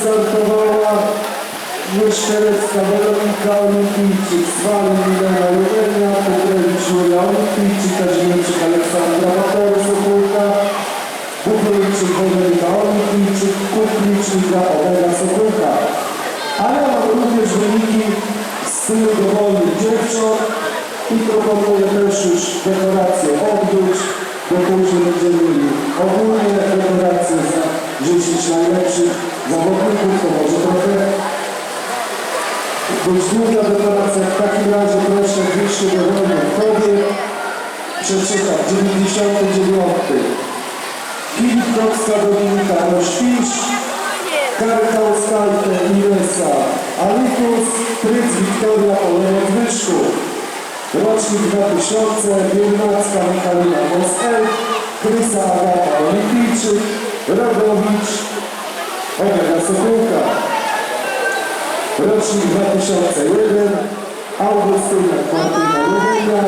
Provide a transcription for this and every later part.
startowała Mieszczelecka Weronika Olimpijczyk, Swali Milena Jurenia, Petrewicz Julia Olimpijczyk, Kazimierzyk Aleksandra Matory Sokółka, Buchowicz Weronika Olimpijczyk, Kuklicznika Omega Sokółka. Ale mam również wyniki z stylu dowolnych dziewcząt i proponuję też już dekorację odbyć, 10 najlepszych zawodników, to może trochę być długa dekoracja. W takim razie proszę wyjście dowolnych kobiet. Przeczytam 99. Filip Kowska Dominika Rośpisz, Karta Oskajte Inesa, Alikus, Pryc Wiktoria Olena Zbyszku, rocznik 2000, Biernacka Michalina Mosel, Krysa Agata Olimpijczyk, Rodowicz, Omega Sokółka, rocznik 2001, Augustyna Martyna Lubinia,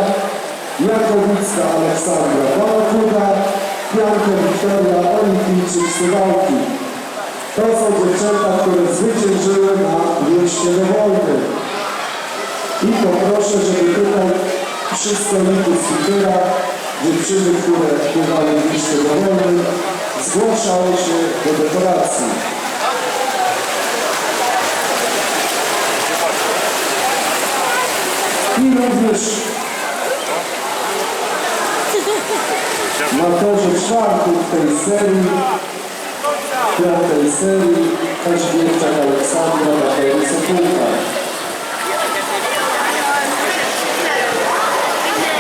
Jakowicka Aleksandra Balakuda, Janko Wiktoria Olimpijczyk Suwałki. To są dziewczęta, które zwyciężyły na mieście dowolnym. I poproszę, żeby tutaj przy stoliku speakera dziewczyny, które śpiewały w mieście dowolnym, zgłaszały się do dekoracji. I również na torze czwartym tej serii, piątej serii, Kazimierczak Aleksandra Matery Sokółka.